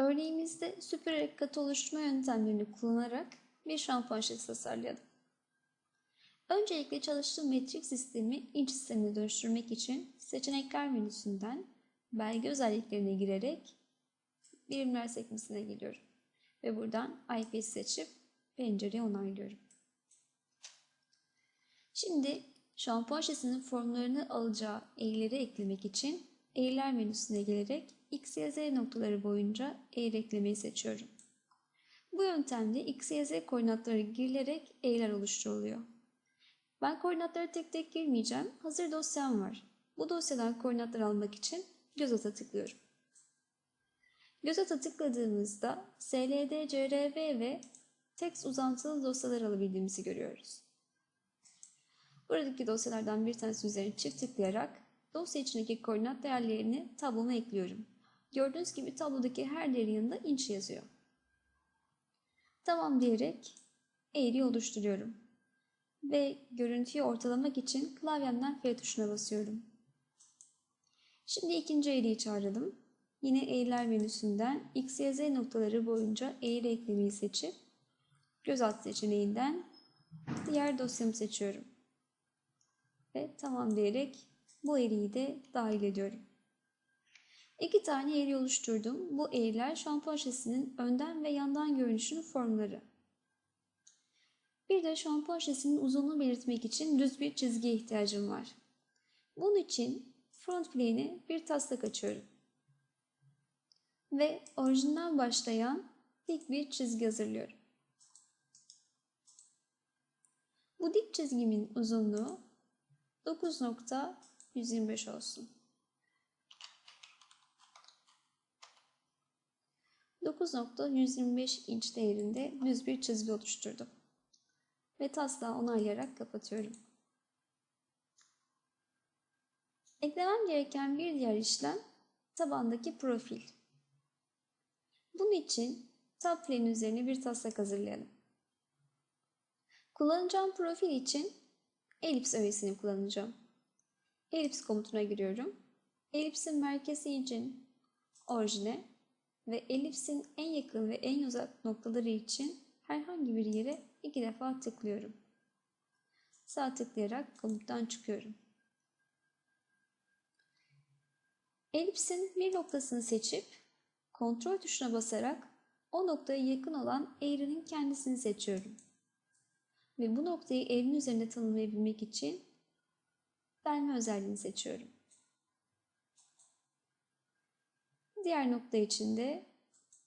Örneğimizde süpürerek katı oluşturma yöntemlerini kullanarak bir şampuan şişesi tasarlayalım. Öncelikle çalıştığım metrik sistemi inç sistemine dönüştürmek için seçenekler menüsünden belge özelliklerine girerek birimler sekmesine geliyorum. Ve buradan IPS seçip pencereyi onaylıyorum. Şimdi şampuan şişesinin formlarını alacağı eğrileri eklemek için eğriler menüsüne gelerek X, Y, Z noktaları boyunca eğri eklemeyi seçiyorum. Bu yöntemde X, Y, Z koordinatları girilerek eğriler oluşturuluyor. Ben koordinatlara tek tek girmeyeceğim. Hazır dosyam var. Bu dosyadan koordinatlar almak için göz ata tıklıyorum. Göz ata tıkladığımızda SLD, CRV ve text uzantılı dosyalar alabildiğimizi görüyoruz. Buradaki dosyalardan bir tanesi üzerine çift tıklayarak dosya içindeki koordinat değerlerini tabloma ekliyorum. Gördüğünüz gibi tablodaki her değerin yanında inç yazıyor. Tamam diyerek eğriyi oluşturuyorum. Ve görüntüyü ortalamak için klavyemden F tuşuna basıyorum. Şimdi ikinci eğriyi çağıralım. Yine eğriler menüsünden X, Y, Z noktaları boyunca eğri eklemeyi seçip göz alt seçeneğinden diğer dosyamı seçiyorum. Ve tamam diyerek bu eğriyi de dahil ediyorum. İki tane eğri oluşturdum. Bu eğriler şampuan şişesinin önden ve yandan görünüşünün formları. Bir de şampuan şişesinin uzunluğunu belirtmek için düz bir çizgiye ihtiyacım var. Bunun için front plane'e bir taslak açıyorum. Ve orijinden başlayan dik bir çizgi hazırlıyorum. Bu dik çizgimin uzunluğu 9.125 olsun. 9.125 inç değerinde düz bir çizgi oluşturdum. Ve taslağı onaylayarak kapatıyorum. Eklemem gereken bir diğer işlem tabandaki profil. Bunun için tab plane üzerine bir taslak hazırlayalım. Kullanacağım profil için elips öğesini kullanacağım. Elips komutuna giriyorum. Elipsin merkezi için orijine ve elipsin en yakın ve en uzak noktaları için herhangi bir yere iki defa tıklıyorum. Sağ tıklayarak komuttan çıkıyorum. Elipsin bir noktasını seçip kontrol tuşuna basarak o noktaya yakın olan eğrinin kendisini seçiyorum. Ve bu noktayı eğrinin üzerinde tanımlayabilmek için delme özelliğini seçiyorum. Diğer nokta için de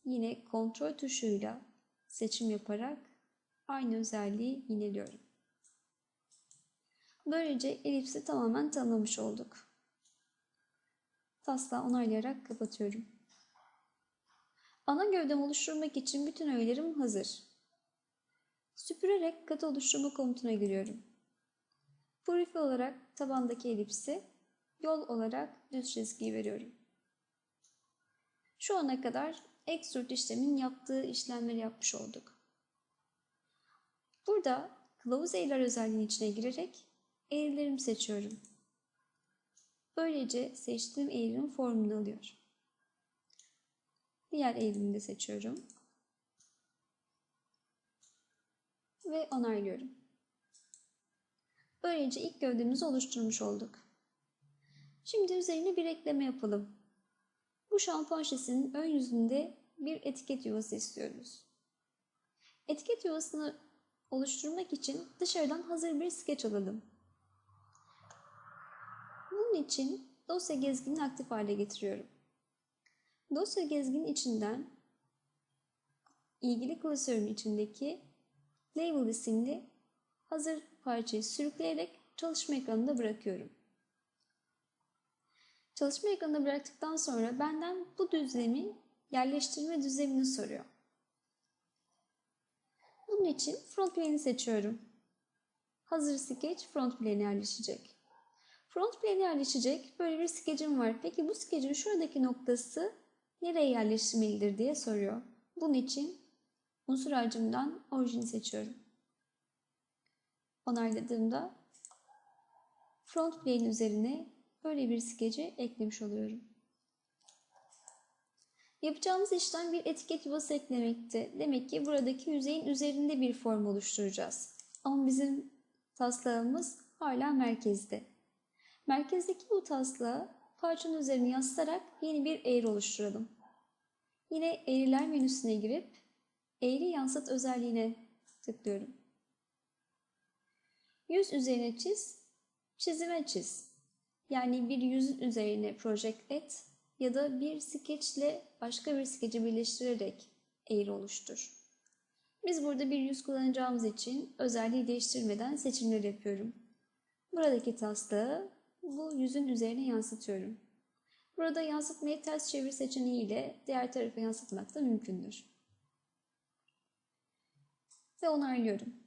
yine kontrol tuşuyla seçim yaparak aynı özelliği yineliyorum. Böylece elipsi tamamen tanımlamış olduk. Taslağı onaylayarak kapatıyorum. Ana gövdem oluşturmak için bütün öğelerim hazır. Süpürerek katı oluşturma komutuna giriyorum. Profil olarak tabandaki elipsi, yol olarak düz çizgiyi veriyorum. Şu ana kadar extrude işlemin yaptığı işlemleri yapmış olduk. Burada kılavuz eğriler özelliğinin içine girerek eğrilerimi seçiyorum. Böylece seçtiğim eğrinin formunu alıyor. Diğer eğrimi de seçiyorum. Ve onaylıyorum. Böylece ilk gövdemizi oluşturmuş olduk. Şimdi üzerine bir ekleme yapalım. Bu şampuan şişesinin ön yüzünde bir etiket yuvası istiyoruz. Etiket yuvasını oluşturmak için dışarıdan hazır bir skeç alalım. Bunun için dosya gezginini aktif hale getiriyorum. Dosya gezginin içinden ilgili klasörün içindeki Label isimli hazır parçayı sürükleyerek çalışma ekranında bırakıyorum. Çalışma ekranında bıraktıktan sonra benden bu düzlemi yerleştirme düzlemini soruyor. Bunun için front plane'i seçiyorum. Hazır sketch front plane'e yerleşecek. Front plane'e yerleşecek böyle bir skecim var. Peki bu skecin şuradaki noktası nereye yerleştirmelidir diye soruyor. Bunun için unsur ağacımdan orijini seçiyorum. Onayladığımda front plane üzerine böyle bir skeci eklemiş oluyorum. Yapacağımız işlem bir etiket yuvası eklemekte. Demek ki buradaki yüzeyin üzerinde bir form oluşturacağız. Ama bizim taslağımız hala merkezde. Merkezdeki bu taslağı parçanın üzerine yaslarak yeni bir eğri oluşturalım. Yine eğriler menüsüne girip eğri yansıt özelliğine tıklıyorum. Yüz üzerine çiz, çizime çiz. Yani bir yüzün üzerine project et ya da bir skeçle başka bir skeci birleştirerek eğri oluştur. Biz burada bir yüz kullanacağımız için özelliği değiştirmeden seçimler yapıyorum. Buradaki taslağı bu yüzün üzerine yansıtıyorum. Burada yansıtmayı ters çevir seçeneği ile diğer tarafa yansıtmak da mümkündür. Ve onaylıyorum.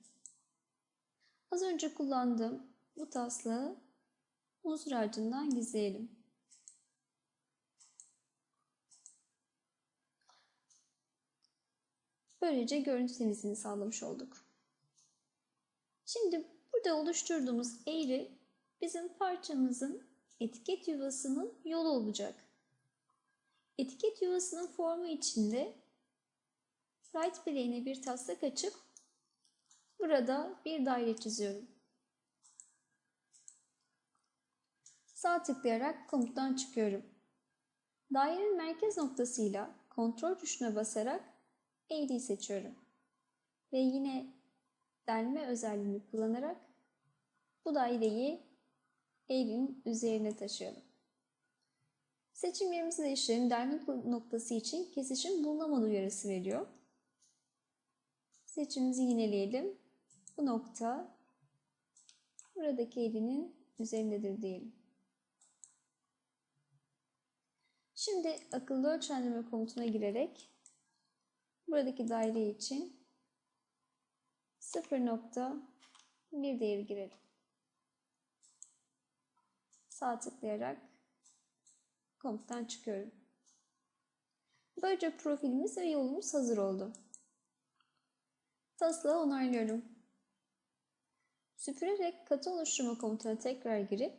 Az önce kullandığım bu taslağı unsur ağacından gizleyelim. Böylece görüntü temizliğini sağlamış olduk. Şimdi burada oluşturduğumuz eğri bizim parçamızın etiket yuvasının yolu olacak. Etiket yuvasının formu içinde right plane'e bir taslak açıp burada bir daire çiziyorum. Sağ tıklayarak komuttan çıkıyorum. Dairenin merkez noktasıyla kontrol tuşuna basarak eğriyi seçiyorum. Ve yine delme özelliğini kullanarak bu daireyi eğrinin üzerine taşıyalım. Seçim yerimizi değiştirelim. Delme noktası için kesişim bulunamadı uyarısı veriyor. Seçimimizi yineleyelim. Bu nokta buradaki eğrinin üzerindedir diyelim. Şimdi akıllı ölçenleme komutuna girerek buradaki daire için 0.1 değeri girelim. Sağ tıklayarak komuttan çıkıyorum. Böylece profilimiz ve yolumuz hazır oldu. Taslağı onaylıyorum. Süpürerek katı oluşturma komutuna tekrar girip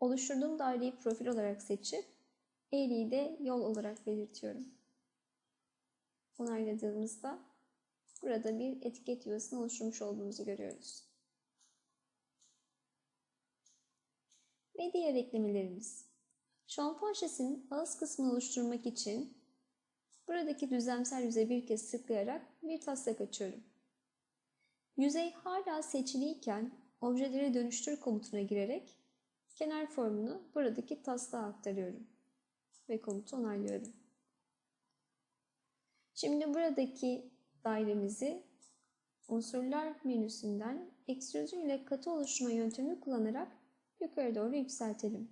oluşturduğum daireyi profil olarak seçip eğriyi de yol olarak belirtiyorum. Onayladığımızda burada bir etiket yuvasını oluşturmuş olduğumuzu görüyoruz. Ve diğer eklemelerimiz. Şampuan şişesinin ağız kısmını oluşturmak için buradaki düzlemsel yüzeye bir kez tıklayarak bir taslak açıyorum. Yüzey hala seçiliyken objeleri dönüştür komutuna girerek kenar formunu buradaki taslağa aktarıyorum ve komutu onaylıyorum. Şimdi buradaki dairemizi unsurlar menüsünden ekstrüzyon ile katı oluşturma yöntemini kullanarak yukarı doğru yükseltelim.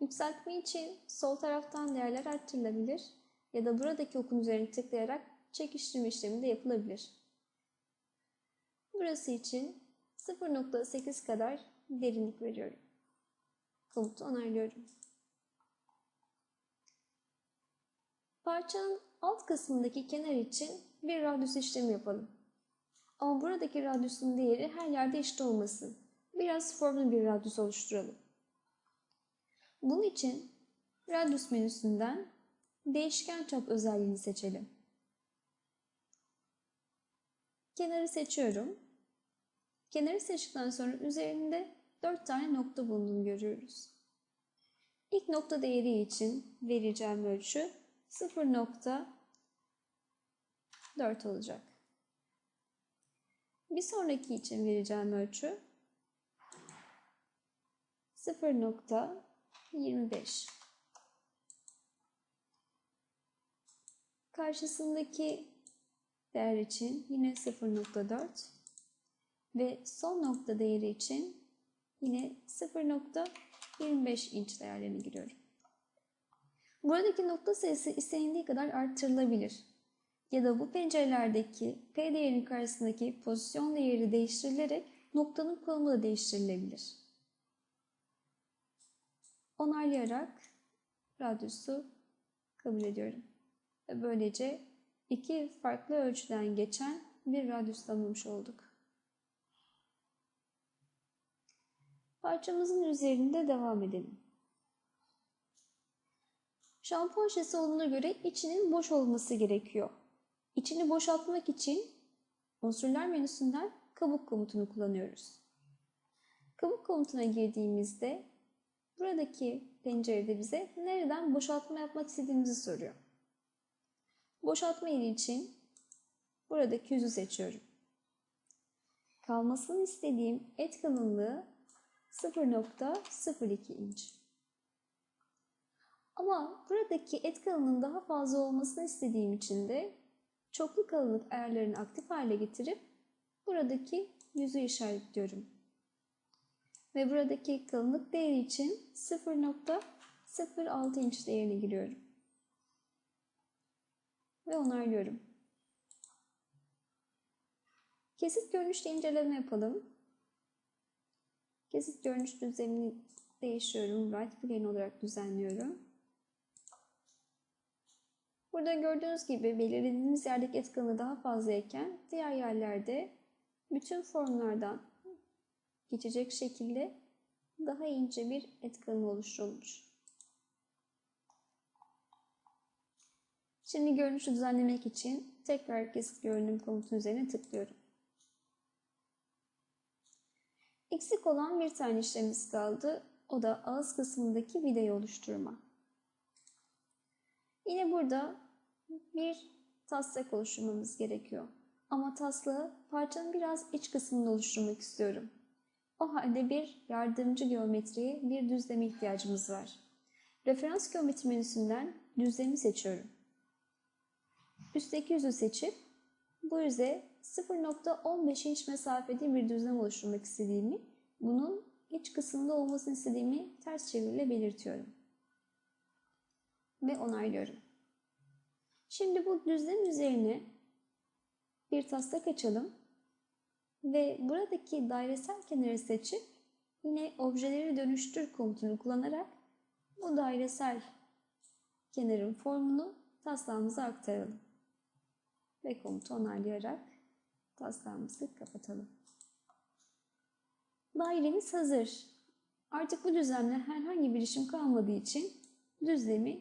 Yükseltme için sol taraftan değerler arttırılabilir ya da buradaki okun üzerine tıklayarak çekiştirme işlemi de yapılabilir. Burası için 0.8 kadar derinlik veriyorum. Komutu onaylıyorum. Parçanın alt kısmındaki kenar için bir radyus işlemi yapalım. Ama buradaki radyusun değeri her yerde eşit olmasın. Biraz formlu bir radyus oluşturalım. Bunun için radyus menüsünden değişken çap özelliğini seçelim. Kenarı seçiyorum. Kenarı seçtikten sonra üzerinde 4 tane nokta bulunduğunu görüyoruz. İlk nokta değeri için vereceğim ölçü 0.4 olacak. Bir sonraki için vereceğim ölçü 0.25. Karşısındaki değer için yine 0.4 ve son nokta değeri için yine 0.25 inç değerlerini giriyorum. Buradaki nokta sayısı istenildiği kadar arttırılabilir. Ya da bu pencerelerdeki P değerinin karşısındaki pozisyon değeri değiştirilerek noktanın konumu da değiştirilebilir. Onaylayarak radyusu kabul ediyorum. Ve böylece iki farklı ölçüden geçen bir radyus tanımlamış olduk. Parçamızın üzerinde devam edelim. Şampuan şişesi olduğuna göre içinin boş olması gerekiyor. İçini boşaltmak için unsurlar menüsünden kabuk komutunu kullanıyoruz. Kabuk komutuna girdiğimizde buradaki pencerede bize nereden boşaltma yapmak istediğimizi soruyor. Boşaltma yeri için buradaki yüzü seçiyorum. Kalmasını istediğim et kalınlığı 0.02 inç. Ama buradaki et kalınlığının daha fazla olmasını istediğim için de çoklu kalınlık ayarlarını aktif hale getirip buradaki yüzü işaretliyorum. Ve buradaki kalınlık değeri için 0.06 inç değerine giriyorum. Ve onaylıyorum. Kesit görünüşte inceleme yapalım. Kesit görünüş düzenini değişiyorum. Right plane olarak düzenliyorum. Burada gördüğünüz gibi belirlediğimiz yerdeki et kalınlığı daha fazlayken diğer yerlerde bütün formlardan geçecek şekilde daha ince bir et kalınlığı oluşturulmuş. Şimdi görünüşü düzenlemek için tekrar kesit görünüm komutunun üzerine tıklıyorum. Eksik olan bir tane işlemimiz kaldı. O da ağız kısmındaki vidayı oluşturma. Yine burada bir taslak oluşturmamız gerekiyor. Ama taslağı parçanın biraz iç kısmında oluşturmak istiyorum. O halde bir yardımcı geometriye bir düzleme ihtiyacımız var. Referans geometri menüsünden düzlemi seçiyorum. Üstteki yüzü seçip bu yüze 0.15 inç mesafede bir düzlem oluşturmak istediğimi, bunun iç kısmında olmasını istediğimi ters çeviriyle belirtiyorum. Ve onaylıyorum. Şimdi bu düzlem üzerine bir taslak açalım ve buradaki dairesel kenarı seçip yine objeleri dönüştür komutunu kullanarak bu dairesel kenarın formunu taslağımıza aktaralım. Ve komutu onaylayarak taslağımızı kapatalım. Dairemiz hazır. Artık bu düzlemle herhangi bir işim kalmadığı için düzlemi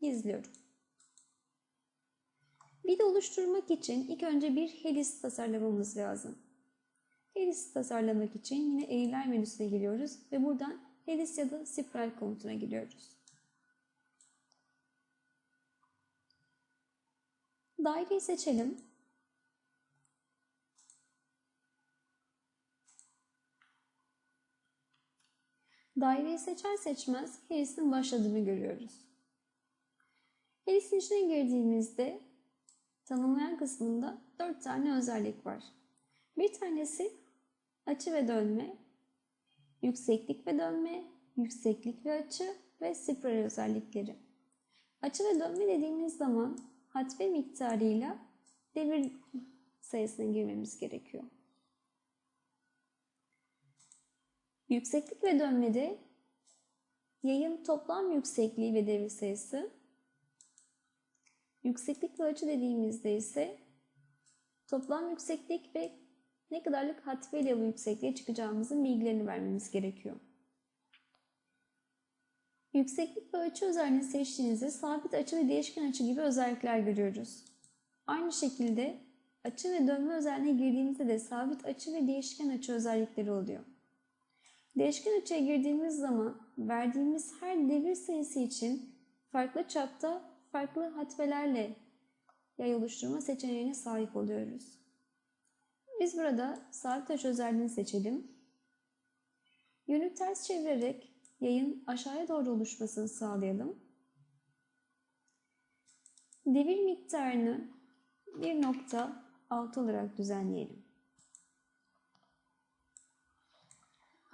gizliyorum. Bir oluşturmak için ilk önce bir helis tasarlamamız lazım. Helis tasarlamak için yine eğiler menüsüne giriyoruz ve buradan helis ya da spiral komutuna giriyoruz. Daireyi seçelim. Daireyi seçer seçmez helisin başladığını görüyoruz. Helisin içine girdiğimizde tanımlayan kısmında 4 tane özellik var. Bir tanesi açı ve dönme, yükseklik ve dönme, yükseklik ve açı ve spiral özellikleri. Açı ve dönme dediğimiz zaman hatve miktarıyla devir sayısına girmemiz gerekiyor. Yükseklik ve dönmede yayın toplam yüksekliği ve devir sayısı, yükseklik ve açı dediğimizde ise toplam yükseklik ve ne kadarlık hatve ile bu yüksekliğe çıkacağımızın bilgilerini vermemiz gerekiyor. Yükseklik ve açı özelliğini seçtiğinizde sabit açı ve değişken açı gibi özellikler görüyoruz. Aynı şekilde açı ve dönme özelliğine girdiğimizde de sabit açı ve değişken açı özellikleri oluyor. Değişken açıya girdiğimiz zaman verdiğimiz her devir sayısı için farklı çapta farklı hatvelerle yay oluşturma seçeneğine sahip oluyoruz. Biz burada sabit açı özelliğini seçelim. Yönü ters çevirerek yayın aşağıya doğru oluşmasını sağlayalım. Devir miktarını 1.6 olarak düzenleyelim.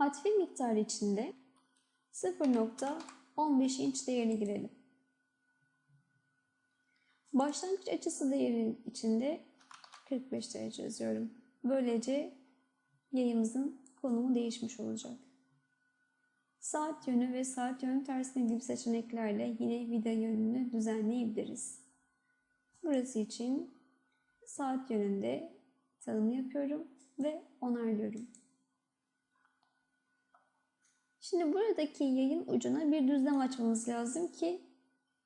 Hatve miktarı içinde 0.15 inç değerini girelim. Başlangıç açısı değerinin içinde 45 derece yazıyorum. Böylece yayımızın konumu değişmiş olacak. Saat yönü ve saat yönü tersine gibi seçeneklerle yine vida yönünü düzenleyebiliriz. Burası için saat yönünde tanımı yapıyorum ve onaylıyorum. Şimdi buradaki yayın ucuna bir düzlem açmamız lazım ki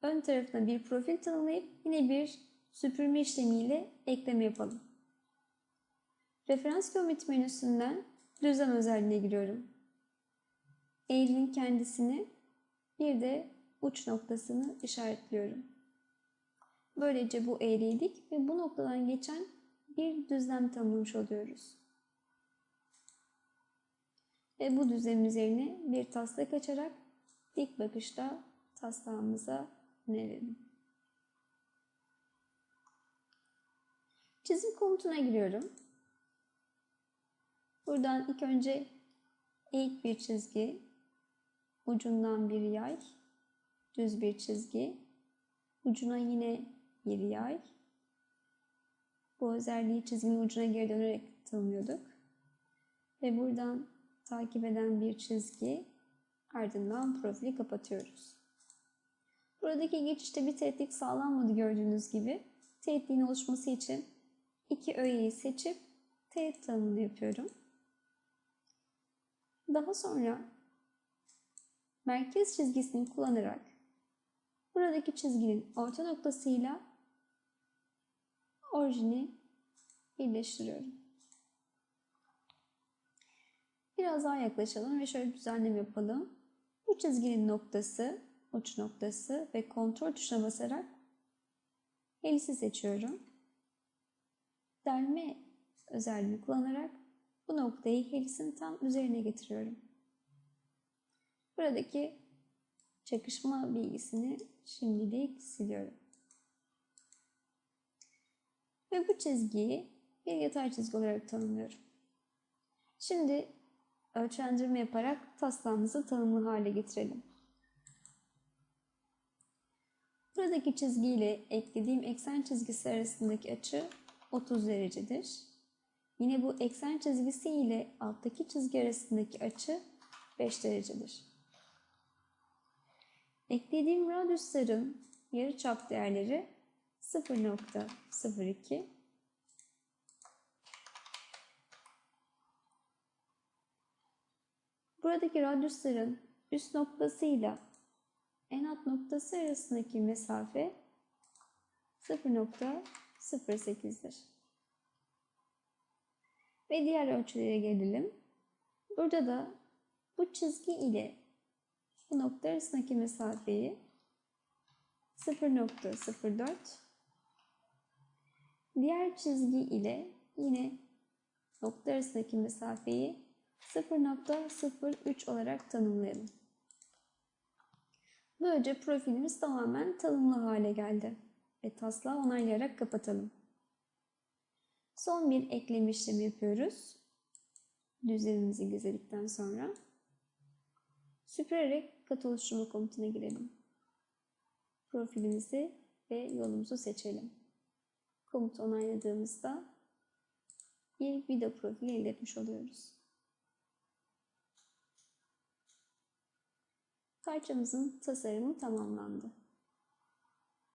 ön tarafına bir profil tanımlayıp yine bir süpürme işlemiyle ekleme yapalım. Referans geometri menüsünden düzlem özelliğine giriyorum. Eğrinin kendisini bir de uç noktasını işaretliyorum. Böylece bu eğriyi dik ve bu noktadan geçen bir düzlem tanımlamış oluyoruz. Ve bu düzlemin üzerine bir taslak açarak dik bakışta taslağımıza önerelim. Çizim komutuna giriyorum. Buradan ilk önce eğik bir çizgi, ucundan bir yay, düz bir çizgi, ucuna yine bir yay. Bu özelliği çizginin ucuna geri dönerek tanımlıyorduk. Ve buradan takip eden bir çizgi, ardından profili kapatıyoruz. Buradaki geçişte bir teğetlik sağlanmadı gördüğünüz gibi. Teğetliğin oluşması için iki öğeyi seçip teğet tanımını yapıyorum. Daha sonra merkez çizgisini kullanarak buradaki çizginin orta noktasıyla orijini birleştiriyorum. Biraz daha yaklaşalım ve şöyle bir düzenleme yapalım. Bu çizginin noktası, uç noktası ve kontrol tuşuna basarak elisi seçiyorum. Delme özelliğini kullanarak bu noktayı helisin tam üzerine getiriyorum. Buradaki çakışma bilgisini şimdilik siliyorum. Ve bu çizgiyi bir yatay çizgi olarak tanımlıyorum. Şimdi ölçendirme yaparak taslağımızı tanımlı hale getirelim. Buradaki çizgi ile eklediğim eksen çizgisi arasındaki açı 30 derecedir. Yine bu eksen çizgisi ile alttaki çizgi arasındaki açı 5 derecedir. Eklediğim radyusların yarıçap değerleri 0.02 Buradaki radyusların üst noktasıyla en alt noktası arasındaki mesafe 0.08'dir. Ve diğer ölçülere gelelim. Burada da bu çizgi ile bu nokta arasındaki mesafeyi 0.04 diğer çizgi ile yine nokta arasındaki mesafeyi 0.03 olarak tanımlayalım. Böylece profilimiz tamamen tanımlı hale geldi ve taslağı onaylayarak kapatalım. Son bir ekleme işlemi yapıyoruz. Düzlemimizi gizledikten sonra süpürerek kat oluşturma komutuna girelim. Profilimizi ve yolumuzu seçelim. Komutu onayladığımızda bir video profili elde etmiş oluyoruz. Parçamızın tasarımı tamamlandı.